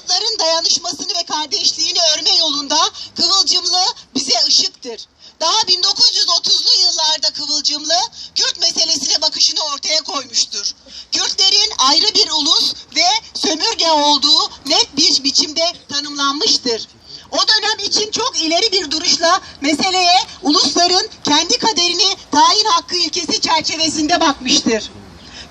halkların dayanışmasını ve kardeşliğini örme yolunda Kıvılcımlı bize ışıktır. Daha 1930'lu yıllarda Kıvılcımlı Kürt meselesine bakışını ortaya koymuştur. Kürtlerin ayrı bir ulus ve sömürge olduğu net bir biçimde tanımlanmıştır. O dönem için çok ileri bir duruşla meseleye ulusların kendi kaderini tayin hakkı ilkesi çerçevesinde bakmıştır.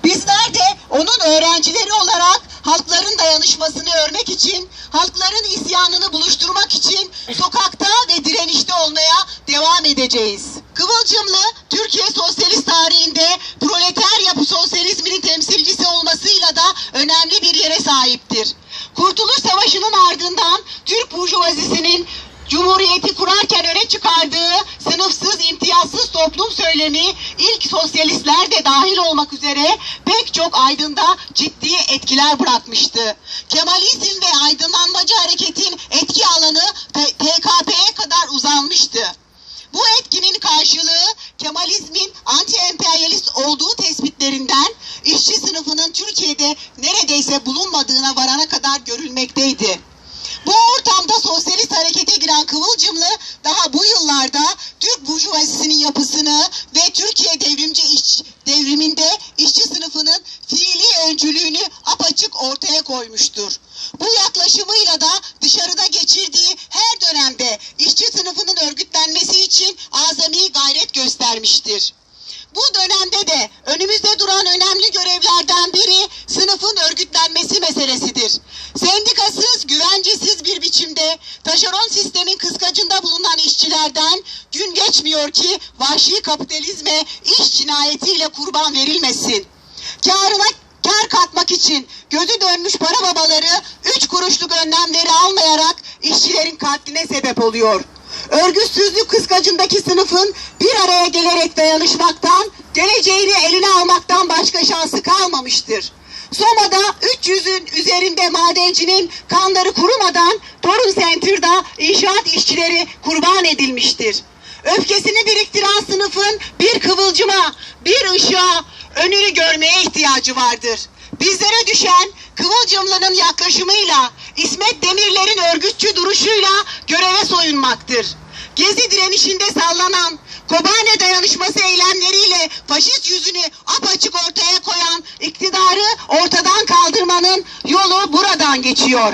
Bizler de onun öğrencileri olarak halkların dayanışmasını örmek için, halkların isyanını buluşturmak için sokakta ve direnişte olmaya devam edeceğiz. Kıvılcımlı, Türkiye sosyalist tarihinde proleter yapı sosyalizminin temsilcisi olmasıyla da önemli bir yere sahiptir. Kurtuluş Savaşı'nın ardından Türk burjuvazisinin Cumhuriyeti kurarken öne çıkardığı sınıfsız, imtiyazsız toplum söylemi ilk sosyalistler dahil olmak üzere pek çok aydında ciddi etkiler bırakmıştı. Kemalizm ve aydınlanmacı hareketin etki alanı TKP'ye kadar uzanmıştı. Bu etkinin karşılığı Kemalizmin anti-emperyalist olduğu tespitlerinden işçi sınıfının Türkiye'de neredeyse bulunmadığına varana kadar görülmekteydi. Bu ortamda sosyalist harekete giren Kıvılcımlı daha bu yıllarda Türk burjuvazisinin yapısını ve Türkiye devrimci iş, devriminde işçi sınıfının fiili öncülüğünü apaçık ortaya koymuştur. Bu yaklaşımıyla da dışarıda geçirdiği her dönemde işçi sınıfının örgütlenmesi için azami gayret göstermiştir. Bu dönemde de önümüzde duran önemli görevlerden biri sınıfın örgütlenmesi meselesidir. Sendikasız, güvencesiz bir biçimde taşeron sistemin kıskacında bulunan işçilerden gün geçmiyor ki vahşi kapitalizme iş cinayetiyle kurban verilmesin. Karına kar katmak için gözü dönmüş para babaları üç kuruşluk önlemleri almayarak işçilerin katline sebep oluyor. Örgütsüzlük kıskacındaki sınıfın bir araya gelerek dayanışmaktan, geleceğini eline almaktan başka şansı kalmamıştır. Soma'da 300'ün üzerinde madencinin kanları kurumadan Torun Center'da inşaat işçileri kurban edilmiştir. Öfkesini biriktiren sınıfın bir kıvılcıma, bir ışığa, önünü görmeye ihtiyacı vardır. Bizlere düşen Kıvılcımlı'nın yaklaşımıyla, İsmet Demirler'in örgütçü duruşuyla göreve soyunmaktır. Gezi direnişinde sallanan, Kobane dayanışması eylemleriyle faşist yüzünü apaçık ortaya koyan iktidarı ortadan kaldırmanın yolu buradan geçiyor.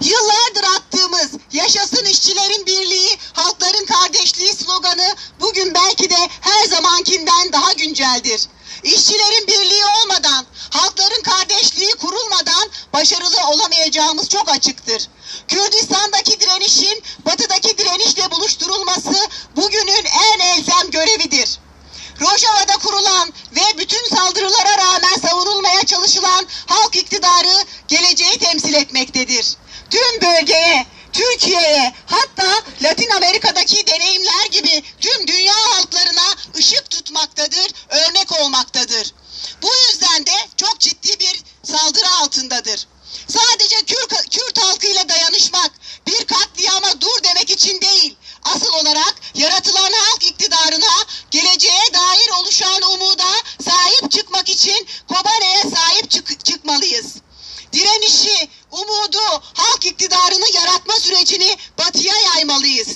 Yıllardır attığımız yaşasın işçilerin birliği, halkların kardeşliği sloganı bugün belki de her zamankinden daha günceldir. İşçilerin birliği olmadan, halkların kardeşliği kurulmadan başarılı olamayacağımız çok açıktır. Kürdistan'daki direnişin batıdaki direnişle buluşturulması bugünün en elzem görevidir. Rojava'da kurulan ve bütün saldırılara rağmen savunulmaya çalışılan halk iktidarı geleceği temsil etmektedir. Tüm bölgeye, Türkiye'ye hatta Latin Amerika'daki deneyimler gibi tüm dünya halklarına ışık tutmaktadır, örnek olmaktadır. Bu yüzden de çok ciddi bir saldırı altındadır. Sadece Kürt, Kürt halkıyla dayanışmak, bir katliama dur demek için değil, asıl olarak yaratılan halk iktidarına, geleceğe dair oluşan umuda sahip çıkmak için Kobane'ye sahip çık- çıkmalıyız. Direnişi, umudu, halk iktidarını yaratma sürecini batıya yaymalıyız.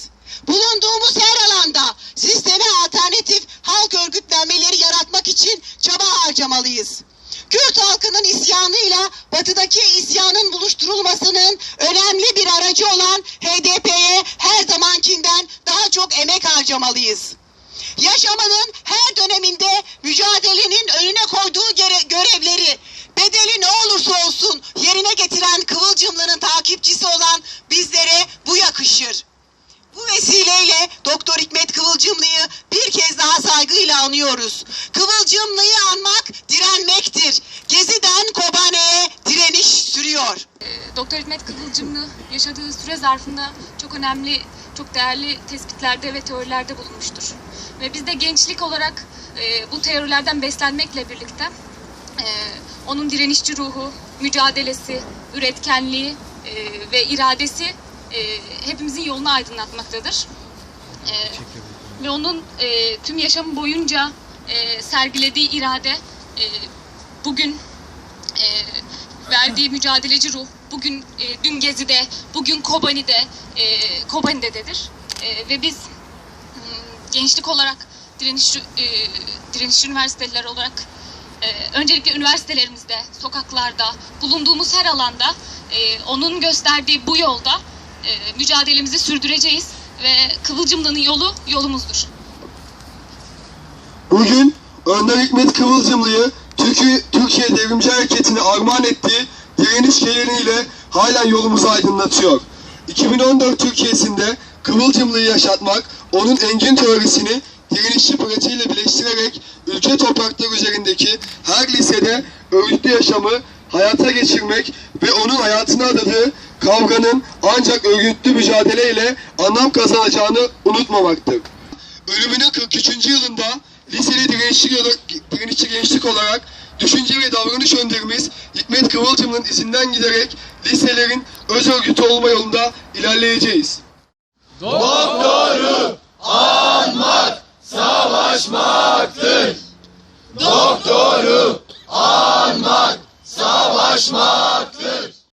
Bulunduğumuz her alanda sisteme alternatif halk örgütlenmeleri yaratmak için çaba harcamalıyız. Kürt halkının isyanıyla batıdaki isyanın buluşturulmasının önemli bir aracı olan HDP'ye her zamankinden daha çok emek harcamalıyız. Yaşamanın her döneminde mücadelenin önüne koyduğu görevleri bedeli ne olursa olsun yerine getiren Kıvılcımlı'nın takipçisi olan bizlere bu yakışır. Bu vesileyle Doktor Hikmet Kıvılcımlı'yı bir kez daha saygıyla anıyoruz. Kıvılcımlı'yı anmak direnmektir. Gezi'den Kobane'ye direniş sürüyor. E, Doktor Hikmet Kıvılcımlı yaşadığı süre zarfında çok önemli, çok değerli tespitlerde ve teorilerde bulunmuştur. Ve biz de gençlik olarak e, bu teorilerden beslenmekle birlikte e, onun direnişçi ruhu, mücadelesi, üretkenliği e, ve iradesi e, hepimizin yolunu aydınlatmaktadır. E, ve onun e, tüm yaşamı boyunca e, sergilediği irade e, bugün e, verdiği mücadeleci ruh bugün e, dün Gezi'de, bugün Kobani'de, e, Kobani'dedir. E, ve biz hmm, gençlik olarak direniş, e, direnişçi üniversiteliler olarak e, öncelikle üniversitelerimizde, sokaklarda, bulunduğumuz her alanda e, onun gösterdiği bu yolda e, mücadelemizi sürdüreceğiz ve Kıvılcımlı'nın yolu yolumuzdur. Bugün Önder Hikmet Kıvılcımlı'yı Türkiye, Türkiye Devrimci Hareketi'ne armağan ettiği direniş şiirleriyle halen yolumuzu aydınlatıyor. 2014 Türkiye'sinde Kıvılcımlı'yı yaşatmak, onun engin teorisini direnişçi pratiğiyle birleştirerek ülke toprakları üzerindeki her lisede örgütlü yaşamı hayata geçirmek ve onun hayatına adadığı kavganın ancak örgütlü mücadeleyle anlam kazanacağını unutmamaktır. Ölümünün 43. yılında liseli direnişçi, direnişçi gençlik olarak düşünce ve davranış önderimiz Hikmet Kıvılcım'ın izinden giderek liselerin öz örgütü olma yolunda ilerleyeceğiz aşmaktır. Doktoru anmak savaşmaktır.